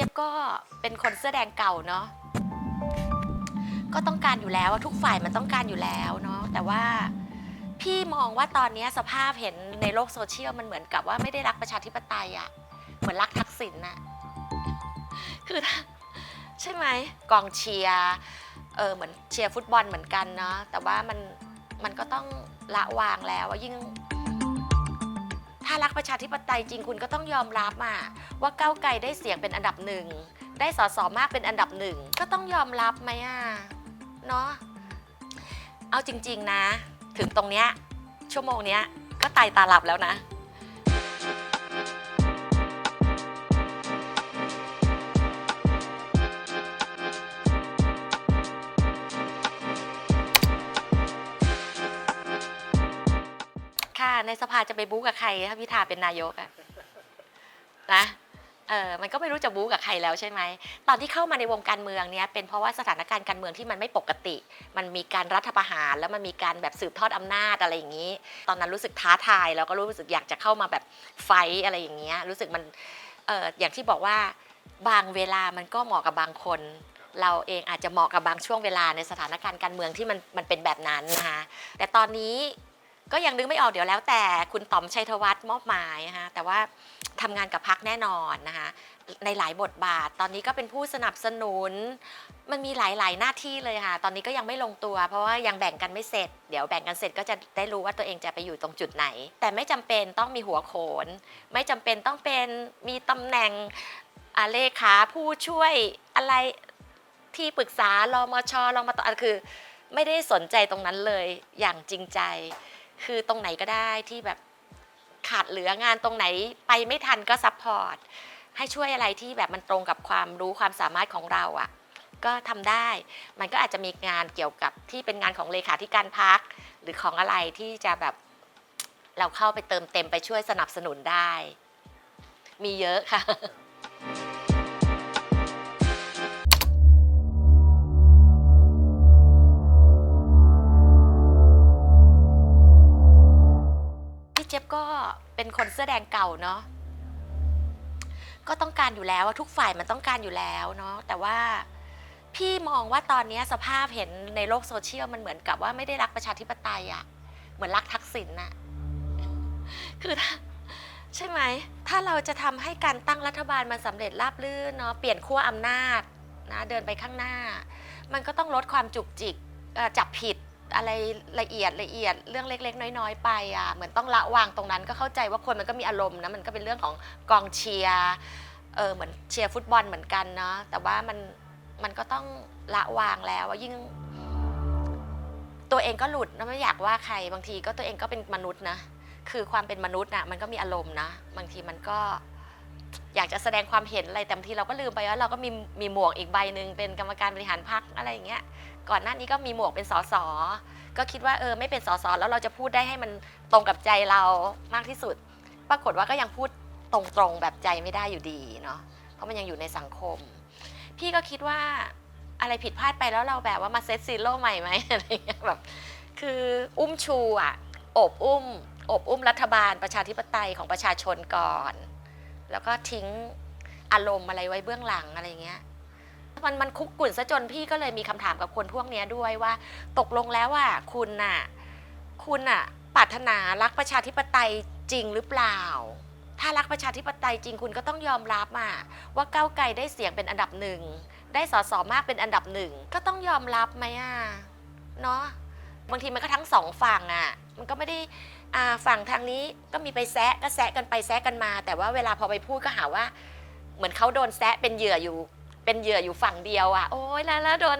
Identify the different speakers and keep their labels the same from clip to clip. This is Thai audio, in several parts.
Speaker 1: จี๊ยบก็เป็นคนเสื้อแดงเก่าเนาะก็ต้องการอยู่แล้วทุกฝ่ายมันต้องการอยู่แล้วเนาะแต่ว่าพี่มองว่าตอนนี้สภาพเห็นในโลกโซเชียลมันเหมือนกับว่าไม่ได้รักประชาธิปไตยอะเหมือนรักทักษิณน่ะคือถ้าใช่ไหมกองเชียร์เออเหมือนเชียร์ฟุตบอลเหมือนกันเนาะแต่ว่ามันมันก็ต้องละวางแล้วอะยิ่ง ถ้ารักประชาธิปไตยจริงคุณก็ต้องยอมรับอะว่าก้าวไกลได้เสียงเป็นอันดับหนึ่งได้สสมากเป็นอันดับหนึ่งก็ต้องยอมรับไหมอะเนาะเอาจริง ๆนะ ถึงตรงเนี้ยชั่วโมงเนี้ยก็ตายตาหลับแล้วนะ ในสภาจะไปบู๊กับใคร ถ้าพิธาเป็นนายกอะนะเออมันก็ไม่รู้จะบู๊กับใครแล้วใช่ไหม ตอนที่เข้ามาในวงการเมืองเนี้ยเป็นเพราะว่าสถานการณ์การเมืองที่มันไม่ปกติ มันมีการรัฐประหารแล้วมันมีการแบบสืบทอดอำนาจอะไรอย่างนี้ ตอนนั้นรู้สึกท้าทายแล้วก็รู้สึกอยากจะเข้ามาแบบไฟอะไรอย่างเงี้ย รู้สึกมันเอออย่างที่บอกว่าบางเวลามันก็เหมาะกับบางคน เราเองอาจจะเหมาะกับบางช่วงเวลาในสถานการณ์การเมืองที่มันมันเป็นแบบนั้นนะคะแต่ตอนนี้ ก็ยังนึกไม่ออกเดี๋ยวแล้วแต่คุณต๋อมชัยธวัฒน์มอบหมายนะคะแต่ว่าทำงานกับพักแน่นอนนะคะในหลายบทบาท ตอนนี้ก็เป็นผู้สนับสนุน มันมีหลาย ๆ หน้าที่เลยค่ะ ตอนนี้ก็ยังไม่ลงตัว เพราะว่ายังแบ่งกันไม่เสร็จ เดี๋ยวแบ่งกันเสร็จก็จะได้รู้ว่าตัวเองจะไปอยู่ตรงจุดไหน แต่ไม่จำเป็นต้องมีหัวโขน ไม่จำเป็นต้องเป็นมีตำแหน่งอาเลขาผู้ช่วยอะไรที่ปรึกษารมชรมตอคือ ไม่ได้สนใจตรงนั้นเลยอย่างจริงใจ คือตรงไหนก็ได้ที่แบบขาดเหลืองานตรงไหนไปไม่ทันก็ซัพพอร์ตให้ช่วยอะไรที่แบบมันตรงกับความรู้ความสามารถของเราอะ่ะก็ทำได้ มันก็อาจจะมีงานเกี่ยวกับที่เป็นงานของเลขาธิการพัก หรือของอะไรที่จะแบบเราเข้าไปเติมเต็มไปช่วยสนับสนุนได้ มีเยอะค่ะ คนเสื้อแดงเก่าเนาะก็ต้องการอยู่แล้วทุกฝ่ายมันต้องการอยู่แล้วเนาะแต่ว่าพี่มองว่าตอนนี้สภาพเห็นในโลกโซเชียลมันเหมือนกับว่าไม่ได้รักประชาธิปไตยอะเหมือนรักทักษิณน่ะคือถ้าใช่ไหม ถ้าเราจะทำให้การตั้งรัฐบาลมันสำเร็จราบรื่นเนาะเปลี่ยนขั้วอำนาจนะเดินไปข้างหน้า มันก็ต้องลดความจุกจิกจับผิด อะไรละเอียดละเอียดเรื่องเล็ก ๆ น้อยๆ ไปอะเหมือนต้องละวางตรงนั้นก็เข้าใจว่าคนมันก็มีอารมณ์นะมันก็เป็นเรื่องของกองเชียร์เออเหมือนเชียร์ฟุตบอลเหมือนกันเนาะแต่ว่ามันมันก็ต้องละวางแล้วอะยิ่ง ตัวเองก็หลุดนะไม่อยากว่าใครบางทีก็ตัวเองก็เป็นมนุษย์นะคือความเป็นมนุษย์น่ะมันก็มีอารมณ์นะบางทีมันก็อยากจะแสดงความเห็นอะไรแต่บางทีเราก็ลืมไปว่าเราก็มีมีหมวกอีกใบหนึ่งเป็นกรรมการบริหารพรรคอะไรอย่างเงี้ย ก่อนหน้านี้ก็มีหมวกเป็นสสก็คิดว่าเออไม่เป็นสสแล้วเราจะพูดได้ให้มันตรงกับใจเรามากที่สุด ปรากฏว่าก็ยังพูดตรงๆแบบใจไม่ได้อยู่ดีเนาะเพราะมันยังอยู่ในสังคม พี่ก็คิดว่าอะไรผิดพลาดไปแล้วเราแบบว่ามาเซตซีโร่ใหม่ไหมอะไรเงี้ยแบบคืออุ้มชูอะอบอุ้มอบอุ้มรัฐบาลประชาธิปไตยของประชาชนก่อน แล้วก็ทิ้งอารมณ์อะไรไว้เบื้องหลังอะไรเงี้ย มันมันคุกกุ่นซะจนพี่ก็เลยมีคำถามกับคนพวกเนี้ยด้วยว่า ตกลงแล้วว่าคุณน่ะคุณน่ะปรารถนารักประชาธิปไตยจริงหรือเปล่า ถ้ารักประชาธิปไตยจริงคุณก็ต้องยอมรับอะว่าก้าวไกลได้เสียงเป็นอันดับหนึ่งได้สสมากเป็นอันดับหนึ่งก็ต้องยอมรับไหมอะเนาะบางทีมันก็ทั้งสองฝั่งอะ มันก็ไม่ได้อ่าฝั่งทางนี้ก็มีไปแซะก็แซะกันไปแซะกันมา แต่ว่าเวลาพอไปพูดก็หาว่า เหมือนเขาโดนแซะเป็นเหยื่ออยู่ เป็นเหยื่ออยู่ฝั่งเดียวอะ โอ้ยแล้วแล้วโดน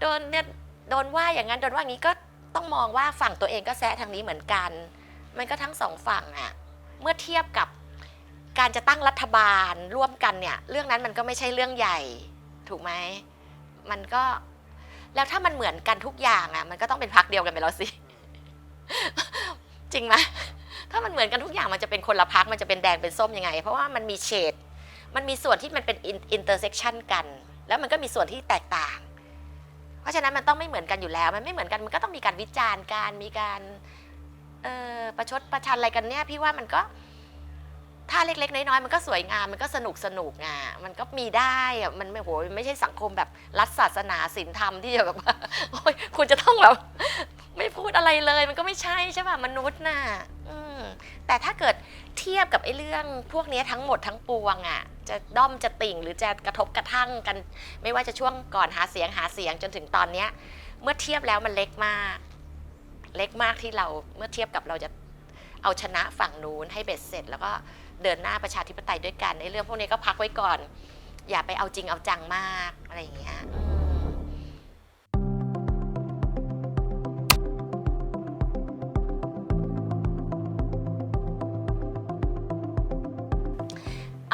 Speaker 1: โดนเนี่ยโดนว่าอย่างนั้นโดนว่าอย่างนี้ก็ต้องมองว่าฝั่งตัวเองก็แซะทางนี้เหมือนกัน มันก็ทั้งสองฝั่งอะเมื่อเทียบกับการจะตั้งรัฐบาลร่วมกันเนี่ย เรื่องนั้นมันก็ไม่ใช่เรื่องใหญ่ ถูกไหมมันก็แล้วถ้ามันเหมือนกันทุกอย่างอะ มันก็ต้องเป็นพักเดียวกันไปแล้วสิจริงไหมถ้ามันเหมือนกันทุกอย่างมันจะเป็นคนละพักมันจะเป็นแดงเป็นส้มยังไง เพราะว่ามันมีเฉด มันมีส่วนที่มันเป็นอินเตอร์เซ็กชันกัน แล้วมันก็มีส่วนที่แตกต่าง เพราะฉะนั้นมันต้องไม่เหมือนกันอยู่แล้ว มันไม่เหมือนกันมันก็ต้องมีการวิจารณ์การมีการเอ่อประชดประชันอะไรกันเนี่ยพี่ว่ามันก็ถ้าเล็กๆ น้อยๆ มันก็สวยงาม มันก็สนุกสนุกอะ มันก็มีได้อะมันไม่โหไม่ใช่สังคมแบบรัฐศาสนาศีลธรรมที่จะแบบว่าโอ้ยคุณจะต้องแบบ พูดอะไรเลย มันก็ไม่ใช่ใช่ป่ะมนุษย์น่ะอืมแต่ถ้าเกิดเทียบกับไอ้เรื่องพวกเนี้ยทั้งหมดทั้งปวงอะ จะด้อมจะติ่งหรือจะกระทบกระทั่งกัน ไม่ว่าจะช่วงก่อนหาเสียงหาเสียงจนถึงตอนเนี้ย เมื่อเทียบแล้วมันเล็กมาก เล็กมากที่เราเมื่อเทียบกับเราจะเอาชนะฝั่งนู้นให้เบ็ดเสร็จ แล้วก็เดินหน้าประชาธิปไตยด้วยกันในเรื่องพวกนี้ก็พักไว้ก่อน อย่าไปเอาจริงเอาจังมากอะไรอย่างเงี้ยอืม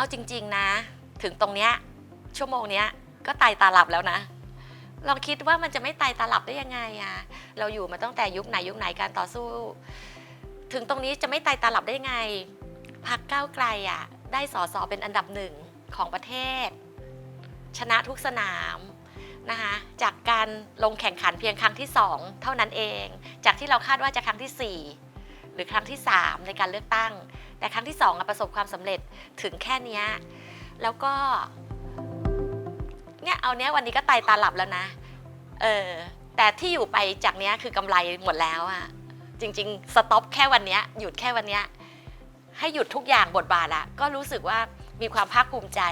Speaker 1: เอาจริง ๆ นะ ถึงตรงเนี้ยชั่วโมงเนี้ยก็ตายตาหลับแล้วนะลองคิดว่ามันจะไม่ตายตาหลับได้ยังไงอะเราอยู่มาตั้งแต่ยุคไหนยุคไหนการต่อสู้ ถึงตรงนี้จะไม่ตายตาหลับได้ไงพักก้าวไกลอะได้สอสอเป็นอันดับหนึ่งของประเทศ ชนะทุกสนามนะคะจากการลงแข่งขันเพียงครั้งที่สองเท่านั้นเอง จากที่เราคาดว่าจะครั้งที่สี่ หรือครั้งที่สามในการเลือกตั้ง แต่ครั้งที่สองประสบความสำเร็จถึงแค่นี้แล้วก็เนี่ยเอาเนี้ยวันนี้ก็ไตายตาหลับแล้วนะเออแต่ที่อยู่ไปจากเนี้ยคือกำไรหมดแล้วอะจริง ๆ สต็อปแค่วันเนี้ยหยุดแค่วันเนี้ยให้หยุดทุกอย่างบทบาทละก็รู้สึกว่ามีความภาคภูมิใจ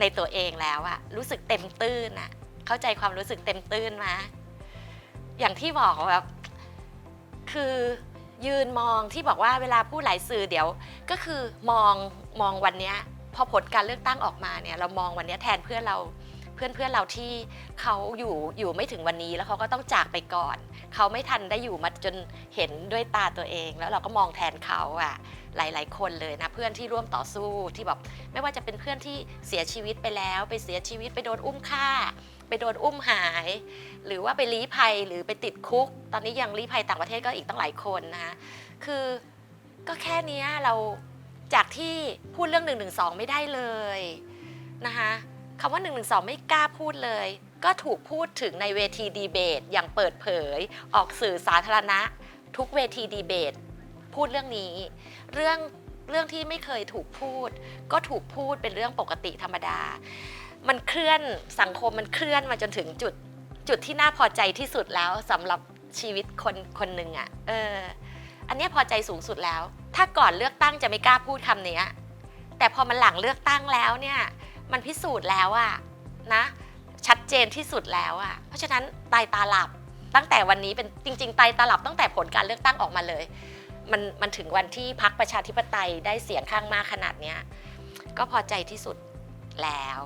Speaker 1: ในตัวเองแล้วอะรู้สึกเต็มตื้นอะเข้าใจความรู้สึกเต็มตื้นมาอย่างที่บอกว่าแบบคือ ยืนมองที่บอกว่าเวลาพูดหลายสื่อเดี๋ยว ก็คือมองมองวันเนี้ยพอผลการเลือกตั้งออกมาเนี่ยเรามองวันเนี้ยแทนเพื่อนเราเพื่อนเพื่อนเราที่เขาอยู่อยู่ไม่ถึงวันนี้แล้วเขาก็ต้องจากไปก่อนเขาไม่ทันได้อยู่มาจนเห็นด้วยตาตัวเอง แล้วเราก็มองแทนเขาอะหลาย ๆ คนเลยนะเพื่อนที่ร่วมต่อสู้ที่แบบไม่ว่าจะเป็นเพื่อนที่เสียชีวิตไปแล้ว ไปเสียชีวิตไปโดนอุ้มฆ่า ไปโดนอุ้มหาย หรือว่าไปลี้ภัยหรือไปติดคุก ตอนนี้ยังลี้ภัยต่างประเทศก็อีกตั้งหลายคนนะคะคือก็แค่นี้เราจากที่พูดเรื่อง1นึไม่ได้เลยนะคะคำว่า1นึไม่กล้าพูดเลย ก็ถูกพูดถึงในเวทีดีเบต อย่างเปิดเผย ออกสื่อสาธารณะ ทุกเวทีดีเบต พูดเรื่องนี้ เรื่องเรื่องที่ไม่เคยถูกพูด ก็ถูกพูดเป็นเรื่องปกติธรรมดา มันเคลื่อนสังคมมันเคลื่อนมาจนถึงจุดจุดที่น่าพอใจที่สุดแล้วสำหรับชีวิตคนคนหนึ่งอะ่ะเออ อันนี้พอใจสูงสุดแล้ว ถ้าก่อนเลือกตั้งจะไม่กล้าพูดคำนี้แต่พอมันหลังเลือกตั้งแล้วเนี่ย มันพิสูจน์แล้วอะนะ ชัดเจนที่สุดแล้วอะเพราะฉะนั้นตายตาหลับตั้งแต่วันนี้เป็นจริง ๆ ตายตาหลับตั้งแต่ผลการเลือกตั้งออกมาเลย มันมันถึงวันที่พักประชาธิปไตยได้เสียงข้างมากขนาดเนี้ยก็พอใจที่สุดแล้ว